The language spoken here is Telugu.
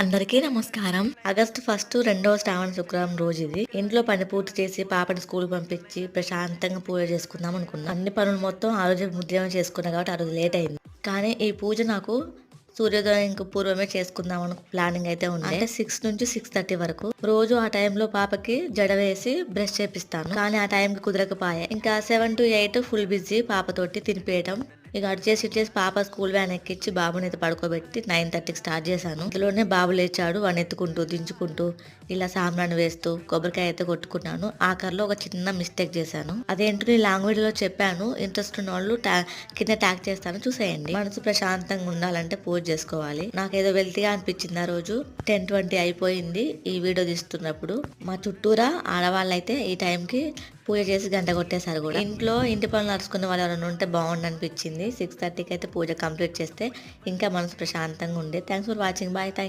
అందరికీ నమస్కారం. ఆగస్టు ఫస్ట్ రెండవ శ్రావణ శుక్రవారం రోజు ఇది. ఇంట్లో పని పూర్తి చేసి పాపని స్కూల్ పంపించి ప్రశాంతంగా పూజ చేసుకుందాం అనుకున్నాం. అన్ని పనులు మొత్తం ఆ రోజు ఉద్యోగం చేసుకున్నా కాబట్టి ఆ రోజు లేట్ అయింది. కానీ ఈ పూజ నాకు సూర్యోదయంకు పూర్వమే చేసుకుందాం అని ప్లానింగ్ అయితే ఉంది. అంటే సిక్స్ నుంచి సిక్స్ థర్టీ వరకు రోజు ఆ టైంలో పాపకి జడ వేసి బ్రష్ చేపిస్తాను. కానీ ఆ టైంకి కుదరకపోయా. ఇంకా seven to eight full busy పాపతోటి తినిపేయటం. ఇక అటు చేసి ఇటు చేసి పాప స్కూల్ వ్యాన్ ఎక్కించి బాబుని అయితే పడుకోబెట్టి నైన్ థర్టీకి స్టార్ట్ చేశాను. అందులోనే బాబు లేచాడు వాడిని ఎత్తుకుంటూ దించుకుంటూ ఇలా సాంబ్రాన్ని వేస్తూ కొబ్బరికాయ అయితే కొట్టుకున్నాను. ఆఖరిలో ఒక చిన్న మిస్టేక్ చేశాను. అదేంటో నేను లాంగ్వేజ్ చెప్పాను. ఇంట్రెస్ట్ ఉన్న వాళ్ళు కింద ట్యాగ్ చేస్తాను. చూసేయండి. మనసు ప్రశాంతంగా ఉండాలంటే పూజ చేసుకోవాలి. నాకేదో వెల్తీగా అనిపించింది ఆ రోజు. టెన్ ట్వంటీ అయిపోయింది ఈ వీడియో తీస్తున్నప్పుడు. మా చుట్టూరా ఆడవాళ్ళైతే ఈ టైంకి పూజ చేసి గంట కొట్టేశారు కూడా. ఇంట్లో ఇంటి పనులు నడుచుకున్న వాళ్ళు ఎవరైనా ఉంటే బాగుండు అనిపించింది సిక్స్ థర్టీకి అయితే పూజ కంప్లీట్ చేస్తే ఇంకా మనసు ప్రశాంతంగా ఉండే. Thanks for watching. Bye. Thank